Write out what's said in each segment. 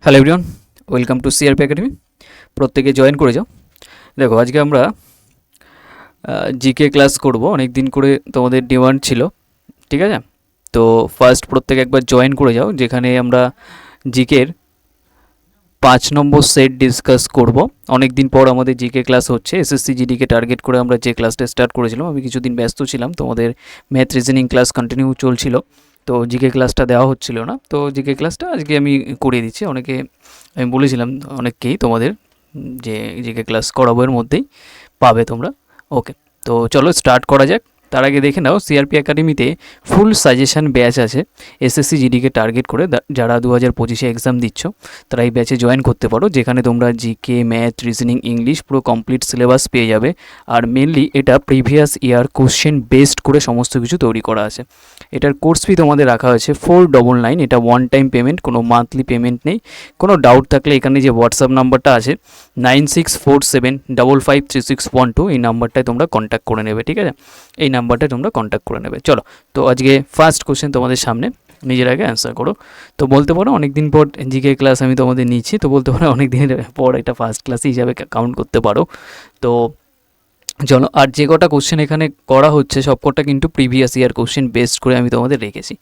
Hello everyone welcome to CRP Academy প্রত্যেকে join করে যাও। দেখো, আজকে আমরা জিকে ক্লাস করব। অনেক দিন করে তোমাদের ডিমান্ড ছিল, ঠিক আছে? তো ফার্স্ট প্রত্যেকে একবার জয়েন করে যাও, যেখানে আমরা জিকের পাঁচ নম্বর সেট ডিসকাস করব। অনেক দিন পর আমাদের জিকে ক্লাস হচ্ছে। এসএসসি জিডিকে টার্গেট করে আমরা যে ক্লাসটা স্টার্ট করেছিলাম, আমি কিছুদিন ব্যস্ত ছিলাম। তোমাদের ম্যাথ রিজনিং ক্লাস কন্টিনিউ চলছিল। তো জিকে ক্লাসটা দেওয়া হচ্ছিল না। তো জিকে ক্লাসটা আজকে আমি করিয়ে দিচ্ছি। অনেকে আমি বলেছিলাম অনেককেই তোমাদের যে জিকে ক্লাস করাবো এর মধ্যেই পাবে তোমরা। ওকে, তো চলো স্টার্ট করা যাক। তার আগে দেখে নাও সিআরপি একাডেমিতে ফুল সাজেশন ব্যাচ আছে। এসএসসি জিডিকে টার্গেট করে যারা দু হাজার পঁচিশে এক্সাম দিচ্ছ, তারা এই ব্যাচে জয়েন করতে পারো, যেখানে তোমরা জিকে ম্যাথ রিজনিং ইংলিশ পুরো কমপ্লিট সিলেবাস পেয়ে যাবে। আর মেনলি এটা প্রিভিয়াস ইয়ার কোশ্চেন বেসড করে সমস্ত কিছু তৈরি করা আছে। এটার কোর্স ফি তোমাদের রাখা হয়েছে ফোর ডবল নাইন এটা ওয়ান টাইম পেমেন্ট কোনো মান্থলি পেমেন্ট নেই। কোনো ডাউট থাকলে এখানে যে হোয়াটসঅ্যাপ নাম্বারটা আছে nine six four seven double five three six one two এই নাম্বারটায় তোমরা কন্ট্যাক্ট করে নেবে, ঠিক আছে? এই নাম্বারটায় তোমরা কন্ট্যাক্ট করে নেবে। চলো, তো আজকে ফার্স্ট কোশ্চেন তোমাদের সামনে, নিজের আগে অ্যান্সার করো। তো বলতে পারো অনেক দিন পর জিকে ক্লাস আমি তোমাদের নিচ্ছি, তো বলতে পারো অনেক দিনের পর এটা ফার্স্ট ক্লাস হিসাবে কাউন্ট করতে পারো। তো চলো, আর যে কটা কোশ্চেন এখানে করা হচ্ছে, সবকটা কিন্তু প্রিভিয়াস ইয়ার কোশ্চেন বেসড করে আমি তোমাদের রেখেছি।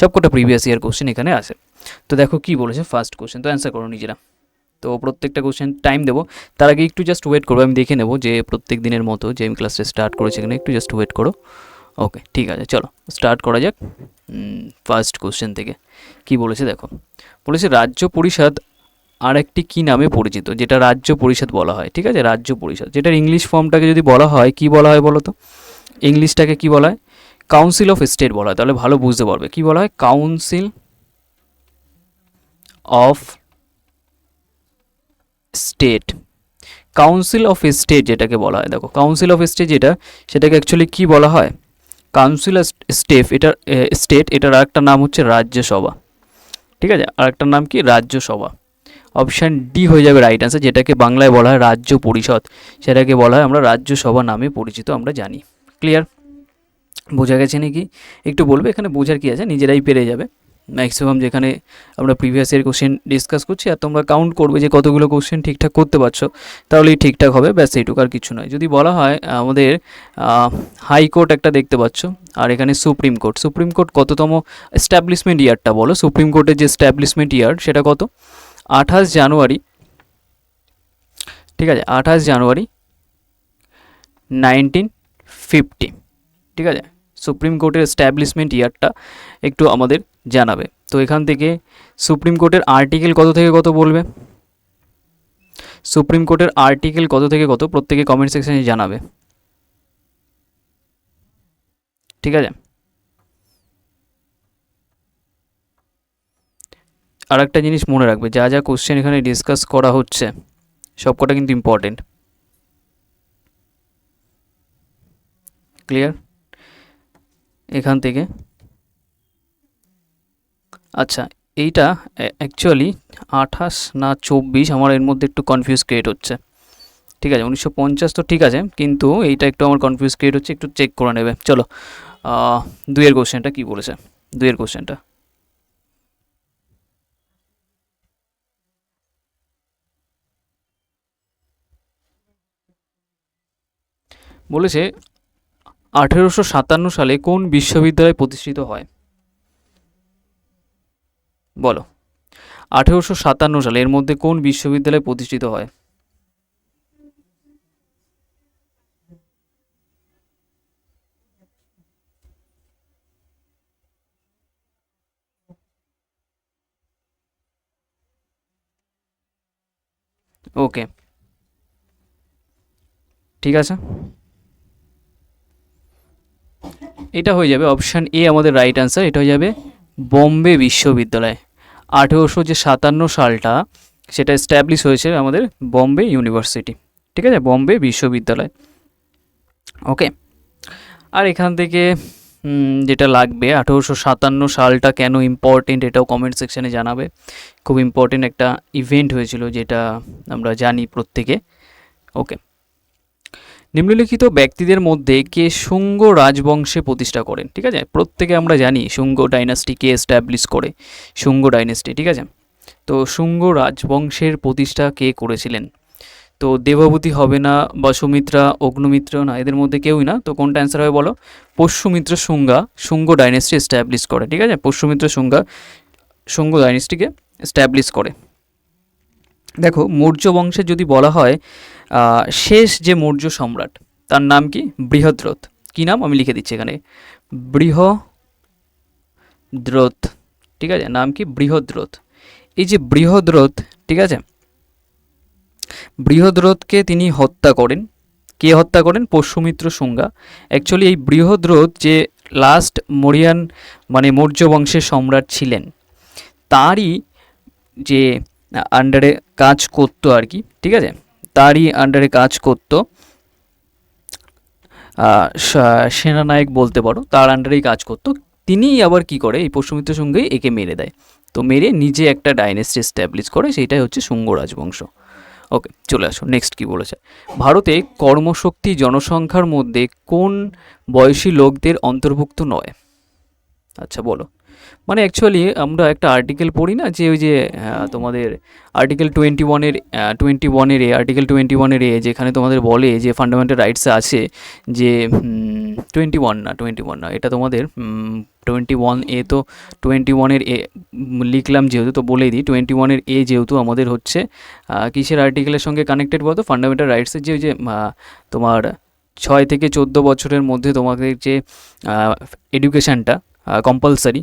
সবকটা প্রিভিয়াস ইয়ার কোশ্চেন এখানে আছে। তো দেখো কি বলেছে ফার্স্ট কোশ্চেন তো অ্যান্সার করো নিজেরা। তো প্রত্যেকটা কোশ্চেন টাইম দেবো। তার আগে একটু জাস্ট ওয়েট করব, আমি দেখে নেব যে প্রত্যেক দিনের মতো যে আমি ক্লাসটা স্টার্ট করেছি এখানে একটু জাস্ট ওয়েট করো। ওকে ঠিক আছে, চলো স্টার্ট করা যাক। ফার্স্ট কোশ্চেন থেকে। কি বলেছে দেখো? বলেছে, রাজ্য পরিষদ আর একটি কী নামে পরিচিত? যেটা রাজ্য পরিষদ বলা হয়, ঠিক আছে? রাজ্য পরিষদ। যেটার ইংলিশ ফর্মটাকে যদি বলা হয়, কি বলা হয় বলো তো? ইংলিশটাকে কি বলা হয়? কাউন্সিল অফ স্টেট বলা হয়। তাহলে ভালো বুঝতে পারবে। কি বলা হয়? Council of State. Council of State যেটাকে বলা হয়। দেখো কাউন্সিল অফ স্টেট যেটা, সেটাকে অ্যাকচুয়ালি কি বলা হয়? কাউন্সিল স্টেট এটার স্টেট এটার আরেকটা নাম হচ্ছে রাজ্যসভা। ঠিক আছে? আরেকটার নাম কি? রাজ্যসভা। অপশান ডি হয়ে যাবে রাইট অ্যান্সার যেটাকে বাংলায় বলা হয় রাজ্য পরিষদ। সেটাকে বলা হয় আমরা রাজ্যসভা নামে পরিচিত, আমরা জানি। ক্লিয়ার বোঝা গেছে নাকি? একটু বলবে, এখানে বোঝার কি আছে? নিজেরাই পেরে যাবে। ম্যাক্সিমাম যেখানে আমরা প্রিভিয়াস ইয়ার কোশ্চেন ডিসকাস করছি আর তোমরা কাউন্ট করবে যে কতগুলো কোশ্চেন ঠিকঠাক করতে পারছ, তাহলেই ঠিকঠাক হবে, ব্যাস এইটুকু আর কিছু নয়। যদি বলা হয়, আমাদের হাইকোর্ট একটা দেখতে পাচ্ছ, আর এখানে সুপ্রিম কোর্ট। সুপ্রিম কোর্ট কততম এস্টাবলিশমেন্ট ইয়ারটা বলো? সুপ্রিম কোর্টের যে এস্টাবলিশমেন্ট ইয়ার সেটা কত? আঠাশ জানুয়ারি, ঠিক আছে, আঠাশ জানুয়ারি নাইনটিন ফিফটি ঠিক আছে? সুপ্রিম কোর্টের এস্টাবলিশমেন্ট ইয়ারটা একটু আমাদের জানাবে। তো এখান থেকে সুপ্রিম কোর্টের আর্টিকেল কত থেকে কত বলবে? সুপ্রিম কোর্টের আর্টিকেল কত থেকে কত প্রত্যেকে কমেন্ট সেকশনে জানাবে। ঠিক আছে? আর একটা জিনিস মনে রাখবে, যা যা কোশ্চেন এখানে ডিসকাস করা হচ্ছে, সবকটা কিন্তু ইম্পর্টেন্ট ক্লিয়ার এখান থেকে। আচ্ছা এইটা অ্যাকচুয়ালি আঠাশ না চব্বিশ আমার এর মধ্যে একটু কনফিউজ ক্রিয়েট হচ্ছে। ঠিক আছে, উনিশশো পঞ্চাশ তো ঠিক আছে, কিন্তু এইটা একটু আমার কনফিউজ ক্রিয়েট হচ্ছে, একটু চেক করে নেবে। চলো দুইয়ের কোশ্চেনটা কী বলেছে? দুইয়ের কোশ্চেনটা বলেছে আঠেরোশো সাতান্ন সালে কোন বিশ্ববিদ্যালয় প্রতিষ্ঠিত হয়? বলো। আঠেরোশো সাতান্ন সালে এর মধ্যে কোন বিশ্ববিদ্যালয় প্রতিষ্ঠিত হয়? ওকে। ঠিক আছে? এটা হয়ে যাবে অপশান এ আমাদের রাইট অ্যান্সার এটা হয়ে যাবে বোম্বে বিশ্ববিদ্যালয়। আঠেরোশো যে সাতান্ন সালটা, সেটা এস্টাবলিশ হয়েছে আমাদের বম্বে ইউনিভার্সিটি ঠিক আছে? বম্বে বিশ্ববিদ্যালয়। ওকে আর এখান থেকে যেটা লাগবে, আঠেরোশো সাতান্ন সালটা কেন ইম্পর্টেন্ট এটাও কমেন্ট সেকশানে জানাবে। খুব ইম্পর্টেন্ট একটা ইভেন্ট হয়েছিল, যেটা আমরা জানি প্রত্যেকে। ওকে নিম্নলিখিত ব্যক্তিদের মধ্যে কে শুঙ্গ রাজবংশে প্রতিষ্ঠা করেন, ঠিক আছে? প্রত্যেকে আমরা জানি শুঙ্গ ডাইনাস্টি কে এস্টাবলিশ করে, শুঙ্গ ডাইনাস্টি, ঠিক আছে? তো শুঙ্গ রাজবংশের প্রতিষ্ঠা কে করেছিলেন? তো দেবাবতী হবে না বা সুমিত্রা অগ্নমিত্র, না, এদের মধ্যে কেউই না। তো কোনটা অ্যান্সার হবে বলো? পশ্চুমিত্র শুঙ্গা, শুঙ্গ ডাইনেস্টি এস্টাবলিশ করে, ঠিক আছে? পশ্চুমিত্র শুঙ্গা, শুঙ্গ ডাইনেস্টিকে এস্টাবলিশ করে। দেখো মৌর্য বংশে যদি বলা হয় শেষ যে মৌর্য সম্রাট, তার নাম কি? বৃহদ্রথ। কি নাম? আমি লিখে দিচ্ছি এখানে। বৃহদ্রথ। ঠিক আছে? নাম কি? বৃহদ্রথ। এই যে বৃহদ্রথ, ঠিক আছে? বৃহদ্রথকে তিনি হত্যা করেন। কে হত্যা করেন? পশ্চুমিত্র শুঙ্গা অ্যাকচুয়ালি এই বৃহদ্রথ যে লাস্ট মরিয়ান মানে মৌর্য বংশের সম্রাট ছিলেন, তারই যে আন্ডারে কাজ করতো আর কি। ঠিক আছে? তারই আন্ডারে কাজ করতো। সেনানায়ক বলতে পারো, তার আন্ডারেই কাজ করতো। তিনিই আবার কি করে, এই পশ্চিমিত্র সঙ্গেই একে মেরে দেয়। তো মেরে নিজে একটা ডাইনেস্টি এস্টাবলিশ করে, সেইটাই হচ্ছে শুঙ্গ রাজবংশ। ওকে চলে আসো নেক্সট কি বলেছে? ভারতে কর্মশক্তি জনসংখ্যার মধ্যে কোন বয়সী লোকদের অন্তর্ভুক্ত নয়? আচ্ছা বলো। মানে অ্যাকচুয়ালি আমরা একটা আর্টিকেল পড়ি না যে ওই যে তোমাদের আর্টিকেল টোয়েন্টি ওয়ানের টোয়েন্টি ওয়ানের এ আর্টিকেল টোয়েন্টি ওয়ানের এ যেখানে তোমাদের বলে যে ফান্ডামেন্টাল রাইটস আছে যে টোয়েন্টি ওয়ান না টোয়েন্টি ওয়ান না, এটা তোমাদের টোয়েন্টি ওয়ান এ তো টোয়েন্টি ওয়ানের এ লিখলাম যেহেতু তো বলেই দিই টোয়েন্টি ওয়ানের এ যেহেতু আমাদের হচ্ছে কিসের আর্টিকেলের সঙ্গে কানেক্টেড বলতো? ফান্ডামেন্টাল রাইটসের যে ওই যে তোমার ছয় থেকে চোদ্দ বছরের মধ্যে তোমাদের যে এডুকেশানটা কম্পালসারি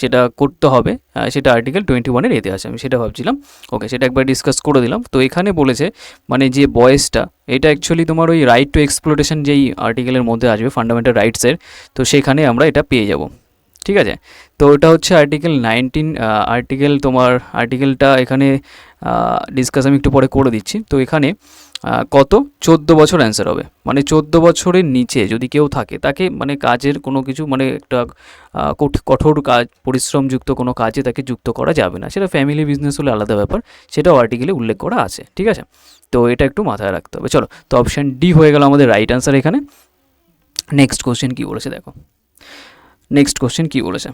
সেটা করতে হবে সেটা আর্টিকেল টোয়েন্টি ওয়ানের এতে আছে, আমি সেটা ভাবছিলাম। ওকে সেটা একবার ডিসকাস করে দিলাম। তো এখানে বলেছে মানে যে বয়েসটা, এটা অ্যাকচুয়ালি তোমার ওই রাইট টু এক্সপ্লোরেশন যেই আর্টিকেলের মধ্যে আসবে ফান্ডামেন্টাল রাইটসের তো সেখানে আমরা এটা পেয়ে যাব। ঠিক আছে? তো এটা হচ্ছে আর্টিকেল নাইনটিন আর্টিকেল তোমার আর্টিকেলটা এখানে ডিসকাস আমি একটু পরে করে দিচ্ছি। তো এখানে কত? চোদ্দ বছর অ্যান্সার হবে। মানে চোদ্দ বছরের নিচে যদি কেউ থাকে, তাকে মানে কাজের কোনো কিছু মানে একটা কঠোর কাজ, পরিশ্রমযুক্ত কোনো কাজে তাকে যুক্ত করা যাবে না। সেটা ফ্যামিলি বিজনেস হলে আলাদা ব্যাপার, সেটাও আর্টিকেলে উল্লেখ করা আছে, ঠিক আছে? তো এটা একটু মাথায় রাখতে হবে। চলো, তো অপশান ডি হয়ে গেল আমাদের রাইট অ্যান্সার এখানে। নেক্সট কোশ্চেন কী বলেছে দেখো। নেক্সট কোশ্চেন কী বলেছে?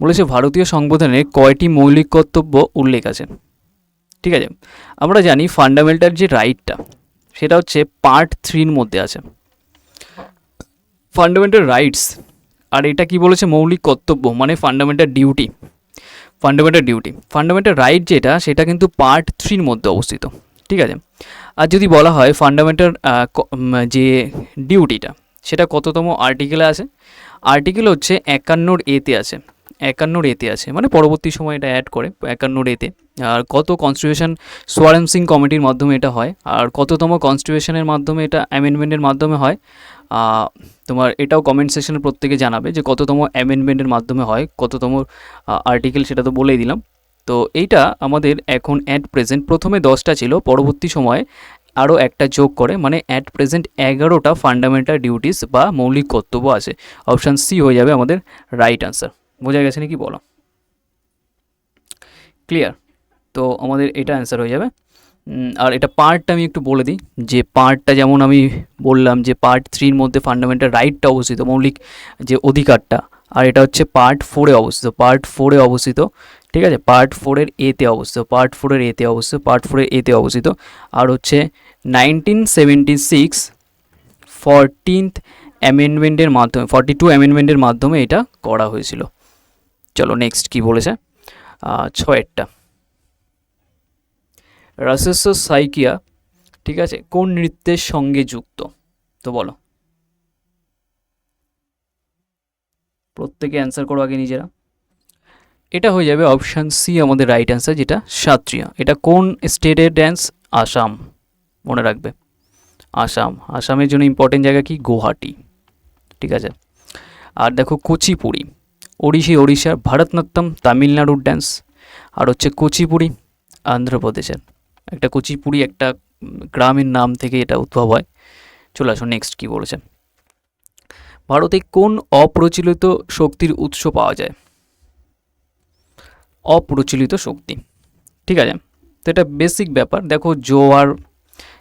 বলেছে, ভারতীয় সংবিধানে কয়টি মৌলিক কর্তব্য উল্লেখ আছে? ঠিক আছে? আমরা জানি ফান্ডামেন্টাল যে রাইটটা সেটা হচ্ছে পার্ট থ্রির মধ্যে আছে। ফান্ডামেন্টাল রাইটস আর এটা কি বলেছে? মৌলিক কর্তব্য মানে fundamental duty fundamental duty fundamental right যেটা, সেটা কিন্তু পার্ট থ্রির মধ্যে অবস্থিত। ঠিক আছে? আর যদি বলা হয় ফান্ডামেন্টাল যে ডিউটিটা সেটা কততম আর্টিকেলে আছে? আর্টিকেল হচ্ছে একান্নর এতে আছে। একান্নর এতে আছে মানে পরবর্তী সময় এটা অ্যাড করে একান্নর এতে। আর কত কনস্টিটিউশন সোয়ারেম সিং কমিটির মাধ্যমে এটা হয়, আর কততম কনস্টিটিউশনের মাধ্যমে এটা অ্যামেন্ডমেন্টের মাধ্যমে হয় তোমার এটাও কমেন্ট সেকশনে প্রত্যেকে জানাবে যে কততম অ্যামেন্ডমেন্টের মাধ্যমে হয়, কততম আর্টিকেল সেটা তো বলেই দিলাম। তো এইটা আমাদের এখন অ্যাট প্রেজেন্ট প্রথমে দশটা ছিল, পরবর্তী সময়ে আরও একটা যোগ করে মানে অ্যাট প্রেজেন্ট এগারোটা ফান্ডামেন্টাল ডিউটিস বা মৌলিক কর্তব্য আছে। অপশান সি হয়ে যাবে আমাদের রাইট আনসার বোঝা গেছে নাকি বলো? ক্লিয়ার তো আমাদের এটা অ্যান্সার হয়ে যাবে। আর এটা পার্টটা আমি একটু বলে দিই। যে পার্টটা যেমন আমি বললাম যে পার্ট থ্রির মধ্যে ফান্ডামেন্টাল রাইটটা অবস্থিত, মৌলিক যে অধিকারটা, আর এটা হচ্ছে পার্ট ফোরে অবস্থিত। পার্ট ফোরে অবস্থিত, ঠিক আছে? পার্ট ফোরের এতে অবস্থিত পার্ট ফোরের এতে অবস্থিত পার্ট ফোরের এতে অবস্থিত। আর হচ্ছে নাইনটিন সেভেন্টি সিক্স ফরটিন্থ অ্যামেন্ডমেন্টের মাধ্যমে ফর্টি টু অ্যামেন্ডমেন্টের মাধ্যমে এটা করা হয়েছিল। চলো নেক্সট কি বলেছে? ছয়েরটা। রাসেস সাইকিয়া, ঠিক আছে, কোন নৃত্যের সঙ্গে যুক্ত? তো বলো। প্রত্যেকে অ্যান্সার করো আগে নিজেরা। এটা হয়ে যাবে অপশান সি আমাদের রাইট অ্যান্সার যেটা সাত্রিয়া। এটা কোন স্টেটের ড্যান্স আসাম। মনে রাখবে। আসাম। আসামের জন্য ইম্পর্টেন্ট জায়গা কি? গুয়াহাটি। ঠিক আছে। আর দেখো কুচিপুড়ি। ওড়িশি ওড়িশার ভারতনাট্যম তামিলনাড়ুর ড্যান্স আর হচ্ছে কুচিপুড়ি অন্ধ্রপ্রদেশের একটা কুচিপুড়ি একটা গ্রামের নাম থেকে এটা উদ্ভব হয়। চলে আসো নেক্সট কী বলেছে। ভারতে কোন অপ্রচলিত শক্তির উৎস পাওয়া যায়? অপ্রচলিত শক্তি। ঠিক আছে? তো এটা বেসিক ব্যাপার। দেখো জোয়ার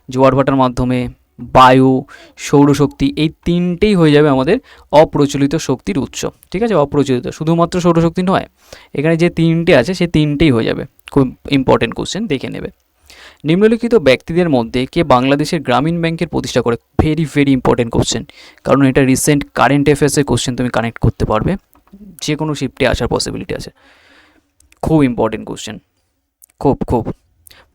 জোয়ার ভাটার মাধ্যমে বায়ু, সৌরশক্তি এই তিনটেই হয়ে যাবে আমাদের অপ্রচলিত শক্তির উৎস। ঠিক আছে? অপ্রচলিত। শুধুমাত্র সৌরশক্তি নয়, এখানে যে তিনটে আছে সে তিনটেই হয়ে যাবে। খুব ইম্পর্টেন্ট কোশ্চেন দেখে নেবে। নিম্নলিখিত ব্যক্তিদের মধ্যে কে বাংলাদেশের গ্রামীণ ব্যাংকের প্রতিষ্ঠা করে? ভেরি ভেরি ইম্পর্টেন্ট কোশ্চেন কারণ এটা রিসেন্ট কারেন্ট অ্যাফেয়ার্সের কোশ্চেন তুমি কানেক্ট করতে পারবে। যে কোনো শিফটে আসার পসিবিলিটি আছে। খুব ইম্পর্টেন্ট কোশ্চেন খুব খুব।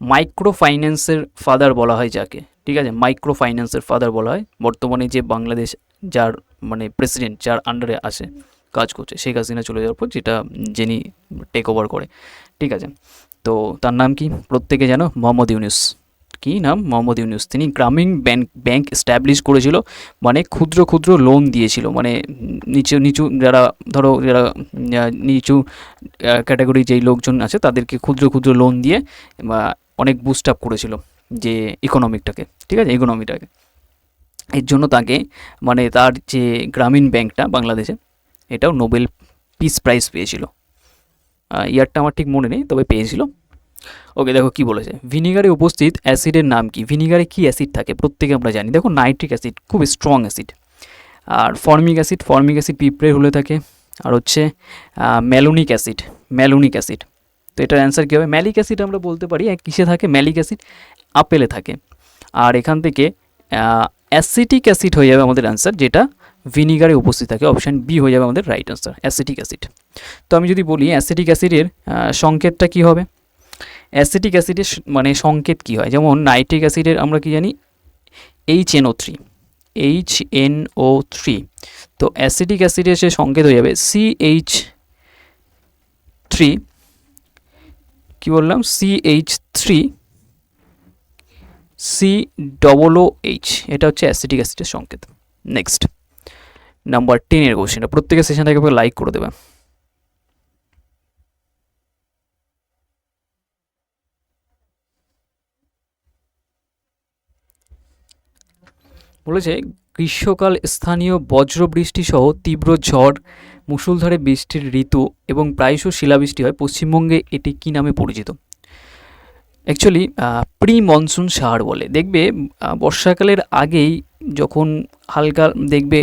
মাইক্রো ফাইন্যান্সের ফাদার বলা হয় যাকে। ঠিক আছে মাইক্রো ফাইন্যান্সের ফাদার বলা হয়। বর্তমানে যে বাংলাদেশ যার মানে প্রেসিডেন্ট যার আন্ডারে আসে কাজ করছে, শেখ হাসিনা চলে যাওয়ার পর যেটা যিনি টেক ওভার করে। ঠিক আছে, তো তার নাম কি? প্রত্যেকে জানো? মোহাম্মদ ইউনুস। কি নাম? মোহাম্মদ ইউনুস। তিনি গ্রামীণ ব্যাংক ব্যাংক এস্টাবলিশ করেছিল মানে ক্ষুদ্র ক্ষুদ্র লোন দিয়েছিল মানে নিচু নিচু যারা, ধরো যারা নিচু ক্যাটাগরি যেই লোকজন আছে, তাদেরকে ক্ষুদ্র ক্ষুদ্র লোন দিয়ে অনেক বুস্ট আপ করেছিল। যে ইকোনমিকটাকে ঠিক আছে? ইকোনমিটাকে এর জন্য তাকে মানে তার যে গ্রামীণ ব্যাংকটা বাংলাদেশে, এটাও নোবেল পিস প্রাইজ পেয়েছিল। ইয়ারটা আমার ঠিক মনে নেই, তবে পেয়েছিল। ওকে, দেখো কি বলেছে। ভিনিগারে উপস্থিত অ্যাসিডের নাম কি? ভিনিগারে কি অ্যাসিড থাকে? প্রত্যেকে আমরা জানি। দেখো, নাইট্রিক অ্যাসিড, খুব স্ট্রং অ্যাসিড। আর ফর্মিক অ্যাসিড ফর্মিক অ্যাসিড পিঁপড়ের হলে থাকে। আর হচ্ছে ম্যালোনিক অ্যাসিড ম্যালোনিক অ্যাসিড। তো এটার অ্যান্সার কী হবে? ম্যালিক অ্যাসিড আমরা বলতে পারি। কিসে থাকে? Malic acid. আপেলে থাকে। আর এখান থেকে অ্যাসিটিক অ্যাসিড হয়ে যাবে আমাদের অ্যান্সার, যেটা ভিনিগারে উপস্থিত থাকে। অপশান বি হয়ে যাবে আমাদের রাইট অ্যান্সার, অ্যাসিটিক অ্যাসিড। তো আমি যদি বলি, অ্যাসিটিক অ্যাসিডের সংকেতটা কী হবে? অ্যাসিটিক অ্যাসিডের মানে সংকেত কী হয়? যেমন নাইট্রিক অ্যাসিডের আমরা কি জানি? H N O three H N O three তো অ্যাসিটিক অ্যাসিডের সে সংকেত হয়ে যাবে সি এইচ থ্রি কী বললাম? C H three C double H এটা হচ্ছে অ্যাসিটিক অ্যাসিডের সংকেত। নেক্সট নাম্বার টেনের কোশ্চেনটা প্রত্যেকের সেশনটাকে লাইক করে দেবে বলেছে, গ্রীষ্মকাল স্থানীয় বজ্রবৃষ্টি সহ তীব্র ঝড়, মুষলধারে বৃষ্টির ঋতু এবং প্রায়শ শিলাবৃষ্টি হয়। পশ্চিমবঙ্গে এটি কী নামে পরিচিত? অ্যাকচুয়ালি প্রি মনসুন সার বলে। দেখবে বর্ষাকালের আগেই যখন হালকা দেখবে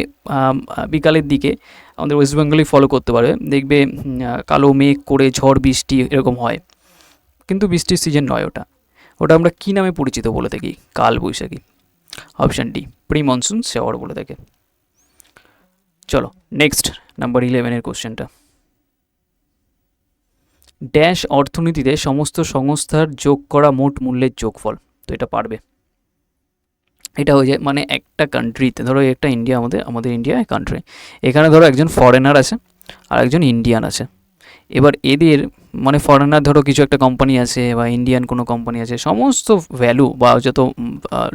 বিকালের দিকে আমাদের ওয়েস্ট বেঙ্গলই ফলো করতে পারবে। দেখবে কালো মেঘ করে ঝড়, বৃষ্টি এরকম হয়। কিন্তু বৃষ্টির সিজন নয় ওটা। ওটা আমরা কী নামে পরিচিত বলে থাকি? কাল বৈশাখী। Option D pre monsoon shower বলে থাকে। চলো নেক্সট নাম্বার ইলেভেনের কোশ্চেনটা ড্যাশ অর্থনীতিতে সমস্ত সংস্থার যোগ করা মোট মূল্যের যোগফল, তো এটা পারবে। এটা হয়ে যায় মানে একটা কান্ট্রিতে ধরো একটা ইন্ডিয়া আমাদের আমাদের ইন্ডিয়া কান্ট্রি এখানে ধরো একজন ফরেনার আছে আর একজন ইন্ডিয়ান আছে। এবার এদের মানে ফরেনার ধরো কিছু একটা কোম্পানি আছে বা ইন্ডিয়ান কোনো কোম্পানি আছে, সমস্ত ভ্যালু বা যত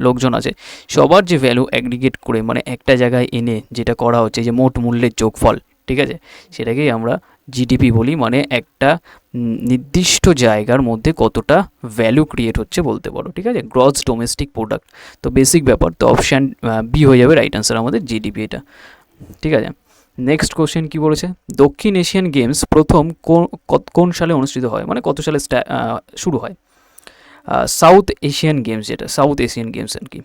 লোকজন আছে, সবার যে ভ্যালু অ্যাগ্রিগেট করে মানে একটা জায়গায় এনে যেটা করা হচ্ছে যে মোট মূল্যের যোগফল, ঠিক আছে? সেটাকেই আমরা জিডিপি বলি মানে একটা নির্দিষ্ট জায়গার মধ্যে কতটা ভ্যালু ক্রিয়েট হচ্ছে বলতে পারো, ঠিক আছে? গ্রস ডোমেস্টিক প্রোডাক্ট তো বেসিক ব্যাপার, তো অপশান বি হয়ে যাবে রাইট আনসার আমাদের জিডিপি এটা। ঠিক আছে? নেক্সট কোশ্চেন কী বলেছে? দক্ষিণ এশিয়ান গেমস প্রথম কোন- সালে অনুষ্ঠিত হয়? মানে কত সালে শুরু হয়? সাউথ এশিয়ান গেমস যেটা সাউথ এশিয়ান গেমস আর কি।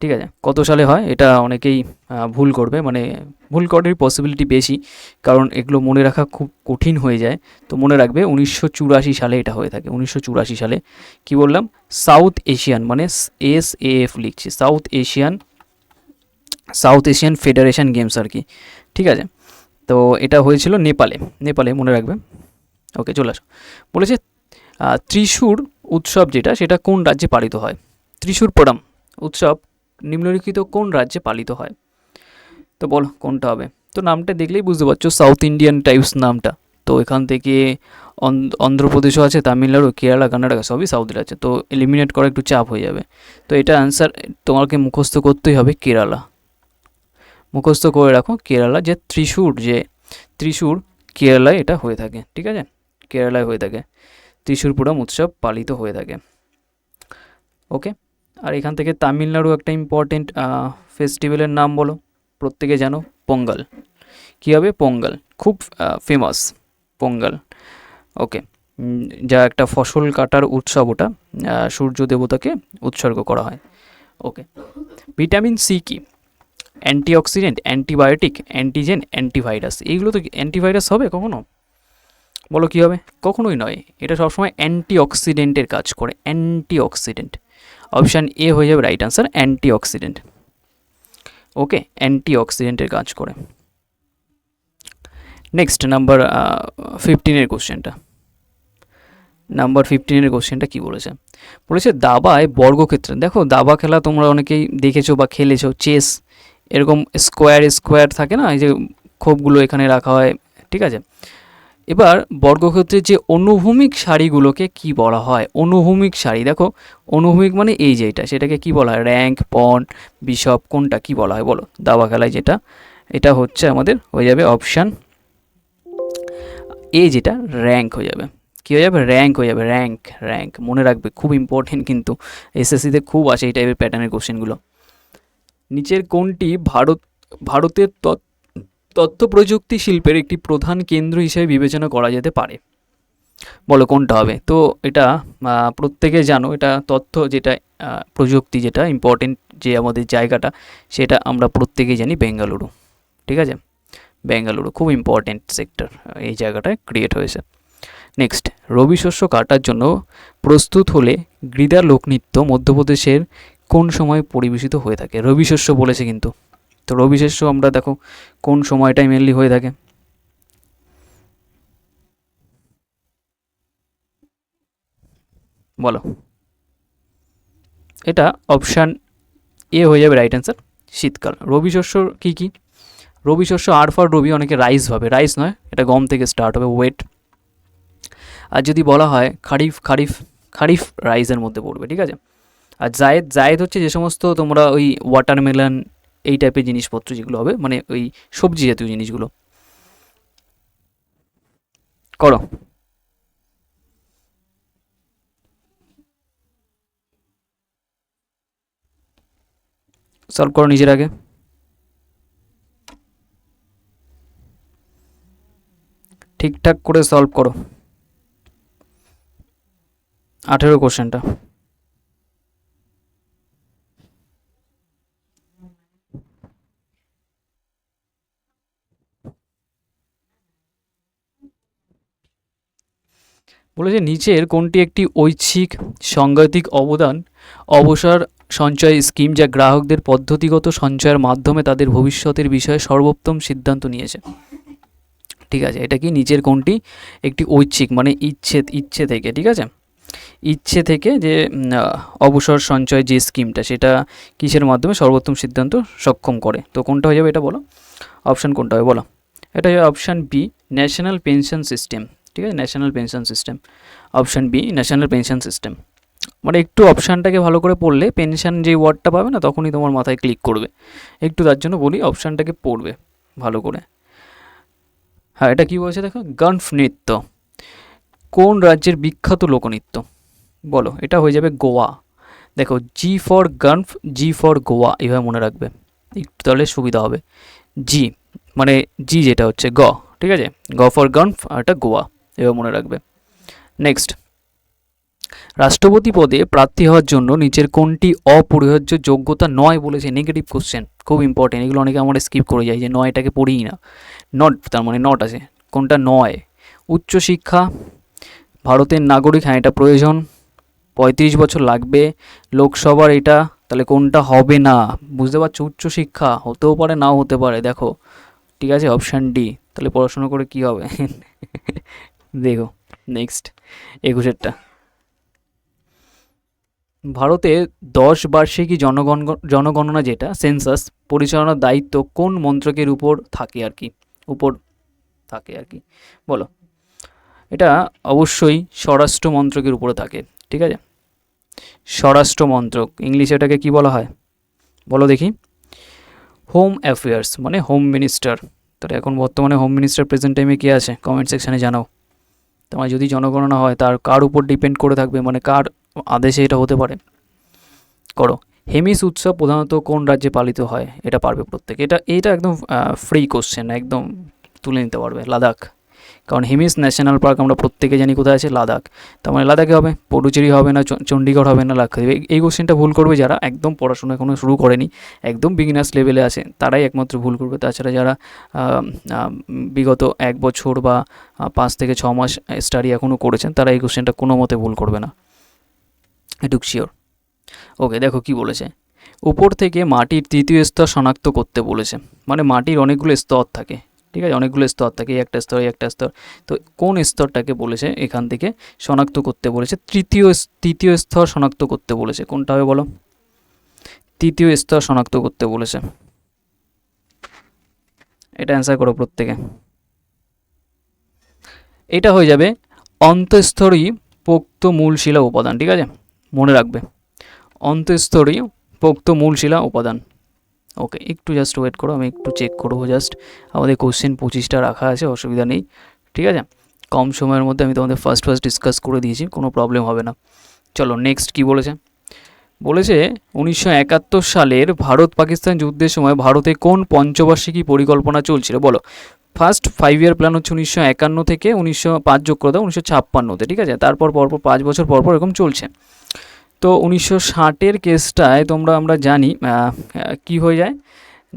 ঠিক আছে? কত সালে হয়? এটা অনেকেই ভুল করবে। মানে ভুল করার পসিবিলিটি বেশি। কারণ এগুলো মনে রাখা খুব কঠিন হয়ে যায়। তো মনে রাখবে, উনিশশো চুরাশি সালে এটা হয়ে থাকে। উনিশশো চুরাশি সালে কি বললাম? সাউথ এশিয়ান মানে এস এফ লিখছি। South Asian south Asian federation games আর কি। ঠিক আছে? তো এটা হয়েছিল নেপালে। নেপালে মনে রাখবে। ওকে, চলে আসো। বলেছে ত্রিশূর উৎসব যেটা, সেটা কোন রাজ্যে পালিত হয়? ত্রিশূর পরম উৎসব নিম্নলিখিত কোন রাজ্যে পালিত হয়? তো বলো, কোনটা হবে? তো নামটা দেখলেই বুঝতে পারছ সাউথ ইন্ডিয়ান টাইপস নামটা। তো এখান থেকে অন্ধ্র- অন্ধ্রপ্রদেশও আছে, তামিলনাড়ু, কেরালা, কর্ণাটকা, সবই সাউথের আছে। তো এলিমিনেট করা একটু চাপ হয়ে যাবে। তো এটা অ্যান্সার তোমাকে মুখস্থ করতেই হবে কেরালা। মুখস্থ করে রাখো, কেরালা যে ত্রিশূর যে ত্রিশূর কেরালায় এটা হয়ে থাকে, ঠিক আছে? কেরালায় হয়ে থাকে। ত্রিশূরপুরম উৎসব পালিত হয়ে থাকে। ওকে আর এখান থেকে তামিলনাড়ু একটা ইম্পর্টেন্ট ফেস্টিভ্যালের নাম বলো। প্রত্যেকে জানো, পোঙ্গল। কী হবে? পোঙ্গল। খুব ফেমাস পোঙ্গল। ওকে যা একটা ফসল কাটার উৎসব ওটা সূর্য দেবতাকে উৎসর্গ করা হয়। ওকে ভিটামিন সি কি? Antioxidant, antibiotic, antigen, antivirus. এইগুলো তো অ্যান্টিভাইরাস হবে কখনো? বলো কী হবে? কখনোই নয়। এটা সবসময় অ্যান্টিঅক্সিডেন্টের কাজ করে, অ্যান্টিঅক্সিডেন্ট। অপশান এ হয়ে যাবে রাইট আনসার অ্যান্টিঅক্সিডেন্ট। ওকে, অ্যান্টিঅক্সিডেন্টের কাজ করে। নেক্সট, নাম্বার ফিফটিনের কোশ্চেনটা। নাম্বার ফিফটিনের কোশ্চেনটা কী বলেছে? বলেছে, দাবায় বর্গক্ষেত্রে দেখো, দাবা খেলা তোমরা অনেকেই দেখেছ বা খেলেছো, চেস, এরকম স্কোয়ার স্কোয়ার থাকে না? এই যে খোপগুলো এখানে রাখা হয়, ঠিক আছে? এবার বর্গক্ষেত্রের যে অনুভূমিক সারিগুলোকে কি বলা হয়? অনুভূমিক সারি, দেখো, অনুভূমিক মানে এই যে এটা, সেটাকে কি বলা হয়? র্যাঙ্ক পন বিশপ, কোনটা কি বলা হয় বলো? দাবা খেলায় যেটা, এটা হচ্ছে আমাদের, হয়ে যাবে অপশান এ যেটা, র্যাঙ্ক হয়ে যাবে। কী হয়ে যাবে? র্যাঙ্ক হয়ে যাবে, র্যাঙ্ক র্যাঙ্ক। মনে রাখবে, খুব ইম্পর্টেন্ট কিন্তু এসএসসিতে খুব আসে এই টাইপের প্যাটার্নের কোশ্চেনগুলো নিচের কোনটি ভারত, ভারতের তৎ তথ্য প্রযুক্তি শিল্পের একটি প্রধান কেন্দ্র হিসেবে বিবেচনা করা যেতে পারে। বলো কোনটা হবে? তো এটা প্রত্যেকে জানো, এটা তথ্য যেটা প্রযুক্তি যেটা ইম্পর্টেন্ট যে আমাদের জায়গাটা, সেটা আমরা প্রত্যেকেই জানি বেঙ্গালুরু। ঠিক আছে? বেঙ্গালুরু খুব ইম্পর্টেন্ট সেক্টর এই জায়গাটায় ক্রিয়েট হয়েছে। নেক্সট রবি শস্য কাটার জন্য প্রস্তুত হলে গ্রিদা লোকনৃত্য মধ্যপ্রদেশের কোন সময় পরিবেশিত হয়ে থাকে? রবি শস্য বলেছে কিন্তু। তো রবি শস্য আমরা দেখো কোন সময়টাই মেনলি হয়ে থাকে। বলো। এটা অপশান এ হয়ে যাবে রাইট অ্যান্সার শীতকাল। রবি শস্য কী কী? রবি শস্য আর ফর রবি, অনেকে রাইস হবে রাইস নয়, এটা গম থেকে স্টার্ট হবে ওয়েট আর যদি বলা হয় খারিফ খারিফ খারিফ রাইসের মধ্যে পড়বে, ঠিক আছে? আর জায়েদ জায়েদ হচ্ছে যে সমস্ত তোমরা ওই ওয়াটারমেলন এই টাইপের জিনিসপত্র যেগুলো হবে মানে ওই সবজি জাতীয় জিনিসগুলো। করো। সলভ করো নিজের আগে। ঠিকঠাক করে সলভ করো। আঠেরো কোশ্চেনটা বলেছে নিচের কোনটি একটি ঐচ্ছিক, সাংঘাতিক অবদান? অবসর সঞ্চয় স্কিম যা গ্রাহকদের পদ্ধতিগত সঞ্চয়ের মাধ্যমে তাদের ভবিষ্যতের বিষয়ে সর্বোত্তম সিদ্ধান্ত নিয়েছে। ঠিক আছে, এটা কি নিচের কোনটি? একটি ঐচ্ছিক মানে ইচ্ছে ইচ্ছে থেকে, ঠিক আছে? ইচ্ছে থেকে যে অবসর সঞ্চয় যে স্কিমটা, সেটা কিসের মাধ্যমে সর্বোত্তম সিদ্ধান্ত সক্ষম করে? তো কোনটা হয়ে যাবে এটা বলো? অপশান কোনটা হবে? বলো। এটা হচ্ছে option B, national pension system. ঠিক আছে national pension system option B national pension system মানে একটু অপশানটাকে ভালো করে পড়লে পেনশন যে ওয়ার্ডটা পাবে না, তখনই তোমার মাথায় ক্লিক করবে। একটু তার জন্য বলি অপশানটাকে পড়বে ভালো করে। হ্যাঁ এটা কী বলছে দেখো? গনফ নৃত্য। কোন রাজ্যের বিখ্যাত লোকনৃত্য? বলো, এটা হয়ে যাবে গোয়া। দেখো জি ফর গনফ জি ফর গোয়া, এভাবে মনে রাখবে। একটু তাহলে সুবিধা হবে। জি মানে জি যেটা হচ্ছে গ, ঠিক আছে? গ ফর গনফ আর এটা গোয়া। এভাবে মনে রাখবে। নেক্সট রাষ্ট্রপতি পদে প্রার্থী হওয়ার জন্য নিচের কোনটি অপরিহার্য যোগ্যতা নয় বলেছে নেগেটিভ কোশ্চেন খুব ইম্পর্টেন্ট এগুলো অনেকে আমরা স্কিপ করে যাই যে নয়টাকে পড়িই না। নট তার মানে নট আছে। কোনটা নয়? উচ্চশিক্ষা ভারতের নাগরিক হ্যাঁ এটা প্রয়োজন। পঁয়ত্রিশ বছর লাগবে। লোকসভার এটা, তাহলে কোনটা হবে না? বুঝতে পারছ? উচ্চশিক্ষা হতেও পারে, নাও হতে পারে। দেখো, ঠিক আছে অপশান ডি তাহলে পড়াশোনা করে কি হবে? দেখো নেক্সট একুশেরটা। ভারতে দশ বার্ষিকী জনগণ, জনগণনা যেটা সেন্সাস পরিচালনার দায়িত্ব কোন মন্ত্রকের উপর থাকে আর কি? উপর থাকে আর কি। বলো। এটা অবশ্যই স্বরাষ্ট্র মন্ত্রকের উপরে থাকে, ঠিক আছে? স্বরাষ্ট্র মন্ত্রক, ইংলিশে এটাকে কি বলা হয়? বলো দেখি। হোম অ্যাফেয়ার্স মানে হোম মিনিস্টার তাহলে এখন বর্তমানে হোম মিনিস্টার প্রেজেন্ট টাইমে কে আছে? কমেন্ট সেকশানে জানাও। তোমার যদি জনগণনা হয়, তার কার উপর ডিপেন্ড করে থাকবে? মানে কার আদেশে এটা হতে পারে? করো। হেমিস উৎসব প্রধানত কোন রাজ্যে পালিত হয়? এটা পারবে প্রত্যেকে। এটা এটা একদম ফ্রি কোশ্চেন একদম তুলে নিতে পারবে, লাদাখ। কারণ হিমিস ন্যাশনাল পার্ক আমরা প্রত্যেকে জানি কোথায় আছে, লাদাখ। তার মানে লাদাখে হবে, পডুচেরি হবে না চণ্ডীগড় হবে না, লাক্ষাদ্বীপ। এই- কোশ্চেনটা ভুল করবে যারা একদম পড়াশোনা এখনও শুরু করেনি, একদম বিগিনার্স লেভেলে আছে, তারাই একমাত্র ভুল করবে। তাছাড়া যারা বিগত এক বছর বা পাঁচ থেকে ছ মাস স্টাডি এখনও করেছেন, তারা এই কোশ্চেনটা কোনো মতে ভুল করবে না। এটুক শিওর ওকে দেখো কি বলেছে। উপর থেকে মাটির তৃতীয় স্তর শনাক্ত করতে বলেছে। মানে মাটির অনেকগুলো স্তর থাকে। ঠিক আছে? অনেকগুলো স্তর থাকে এই একটা স্তর এই একটা স্তর। তো কোন স্তরটাকে বলেছে? এখান থেকে শনাক্ত করতে বলেছে। তৃতীয় তৃতীয় স্তর শনাক্ত করতে বলেছে। কোনটা হবে বলো? তৃতীয় স্তর শনাক্ত করতে বলেছে। এটা অ্যান্সার করো প্রত্যেকে। এটা হয়ে যাবে অন্তঃস্তরী পোক্ত মূল শিলা উপাদান, ঠিক আছে? মনে রাখবে। অন্তঃস্তরী পোক্ত মূল শিলা উপাদান। ওকে একটু জাস্ট ওয়েট করো, আমি একটু চেক করব জাস্ট আমাদের কোশ্চেন পঁচিশটা রাখা আছে, অসুবিধা নেই। ঠিক আছে? কম সময়ের মধ্যে আমি তোমাদের ফার্স্ট ফার্স্ট ডিসকাস করে দিয়েছি, কোনো প্রবলেম হবে না। চলো নেক্সট কি বলেছে? বলেছে, উনিশশো একাত্তর সালের ভারত পাকিস্তান যুদ্ধের সময় ভারতে কোন পঞ্চবার্ষিকী পরিকল্পনা চলছিল? বলো। ফার্স্ট ফাইভ ইয়ার প্ল্যান হচ্ছে উনিশশো একান্ন থেকে উনিশশো পাঁচ যোগ করে দাও উনিশশো ছাপ্পান্নতে, ঠিক আছে? তারপর, পরপর পাঁচ বছর পরপর এরকম চলছে। তো উনিশশো ষাটের কেসটায় তোমরা, আমরা জানি কি হয়ে যায়?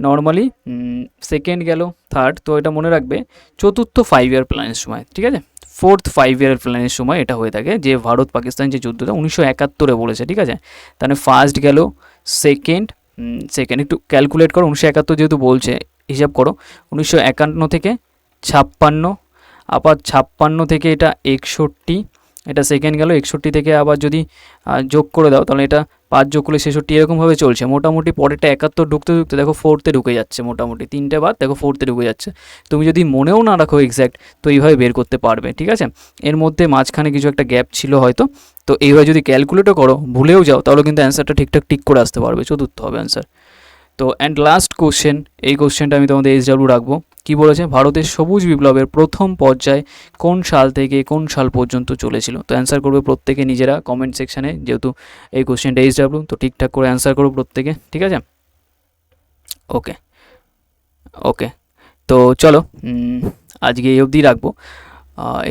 নর্মালি সেকেন্ড গেল থার্ড তো এটা মনে রাখবে, চতুর্থ ফাইভ ইয়ার প্ল্যানের সময়, ঠিক আছে? ফোর্থ ফাইভ ইয়ার প্ল্যানের সময় এটা হয়ে থাকে, যে ভারত পাকিস্তান যে যুদ্ধটা উনিশশো একাত্তরে বলেছে, ঠিক আছে? তাহলে ফার্স্ট গেল সেকেন্ড সেকেন্ড একটু ক্যালকুলেট করো, উনিশশো একাত্তর যেহেতু বলছে, হিসাব করো, উনিশশো একান্ন থেকে ছাপ্পান্ন, আবার ছাপ্পান্ন থেকে এটা একষট্টি এটা সেকেন্ড গেল, একষট্টি থেকে আবার যদি যোগ করে দাও, তাহলে এটা পাঁচ যোগ করলে ছেষট্টি এরকমভাবে চলছে। মোটামুটি পরেরটা একাত্তর ঢুকতে ঢুকতে দেখো ফোর্থে ঢুকে যাচ্ছে মোটামুটি। তিনটে বাদ, দেখো ফোর্থে ঢুকে যাচ্ছে। তুমি যদি মনেও না রাখো এক্স্যাক্ট তো এইভাবে বের করতে পারবে, ঠিক আছে? এর মধ্যে মাঝখানে কিছু একটা গ্যাপ ছিল হয়তো, তো এইভাবে যদি ক্যালকুলেটও করো, ভুলেও যাও, তাহলে কিন্তু অ্যান্সারটা ঠিকঠাক টিক করে আসতে পারবে, চতুর্থ হবে অ্যান্সার তো অ্যান্ড লাস্ট কোশ্চেন এই কোশ্চেনটা আমি তোমাদের এইচ ডাব্লিউ রাখব। কী বলেছে? ভারতের সবুজ বিপ্লবের প্রথম পর্যায়ে কোন সাল থেকে কোন সাল পর্যন্ত চলেছিল? তো অ্যান্সার করবে প্রত্যেকে নিজেরা কমেন্ট সেকশানে যেহেতু এই কোশ্চেনটা এইচ ডাব্লু তো ঠিকঠাক করে অ্যান্সার করবে প্রত্যেকে, ঠিক আছে? ওকে ওকে তো চলো আজকে এই অবধি রাখব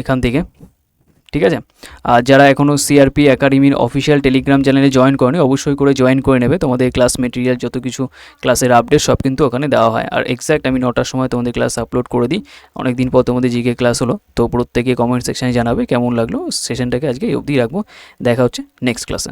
এখান থেকে। ঠিক আছে? আর যারা এখনও সিআরপি একাডেমির অফিসিয়াল টেলিগ্রাম চ্যানেলে জয়েন করেনি, অবশ্যই করে জয়েন করে নেবে। তোমাদের ক্লাস মেটেরিয়াল যত কিছু ক্লাসের আপডেট সব কিন্তু ওখানে দেওয়া হয়। আর এক্স্যাক্ট আমি নটার সময় তোমাদের ক্লাস আপলোড করে দিই। অনেক দিন পর তোমাদের জিকে ক্লাস হলো। তো প্রত্যেকে কমেন্ট সেকশানে জানাবে কেমন লাগল। সেশনটাকে আজকে অবধি রাখব। দেখা হচ্ছে নেক্সট ক্লাসে